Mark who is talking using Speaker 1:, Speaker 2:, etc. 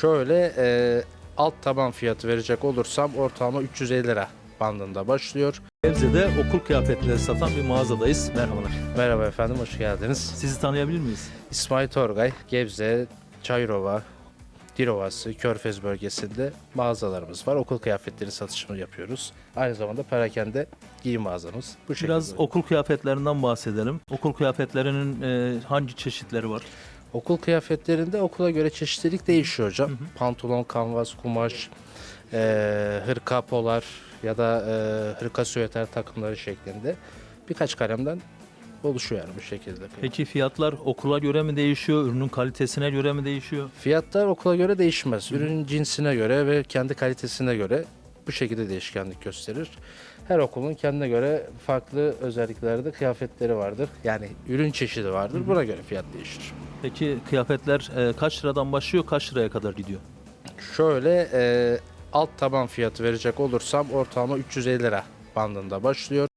Speaker 1: Şöyle e, alt taban fiyatı verecek olursam ortalama 350 lira bandında başlıyor.
Speaker 2: Gebze'de okul kıyafetleri satan bir mağazadayız. Merhabalar.
Speaker 1: Merhaba efendim, hoş geldiniz.
Speaker 2: Sizi tanıyabilir miyiz?
Speaker 1: İsmail Torgay, Gebze, Çayırova, Dilovası, Körfez bölgesinde mağazalarımız var. Okul kıyafetleri satışını yapıyoruz. Aynı zamanda perakende giyim mağazamız. Bu şekilde.
Speaker 2: Biraz okul kıyafetlerinden bahsedelim. Okul kıyafetlerinin e, hangi çeşitleri var?
Speaker 1: Okul kıyafetlerinde okula göre çeşitlilik değişiyor hocam. Pantolon, kanvas, kumaş, e, hırka, polar ya da e, hırka süveter takımları şeklinde birkaç kalemden oluşuyor yani bu şekilde.
Speaker 2: Peki fiyatlar okula göre mi değişiyor? Ürünün kalitesine göre mi değişiyor?
Speaker 1: Fiyatlar okula göre değişmez. Ürünün cinsine göre ve kendi kalitesine göre bu şekilde değişkenlik gösterir. Her okulun kendine göre farklı özelliklerde kıyafetleri vardır. Yani ürün çeşidi vardır. Buna göre fiyat değişir.
Speaker 2: Peki kıyafetler e, kaç liradan başlıyor, kaç liraya kadar gidiyor?
Speaker 1: Şöyle e, alt taban fiyatı verecek olursam ortalama 350 lira bandında başlıyor.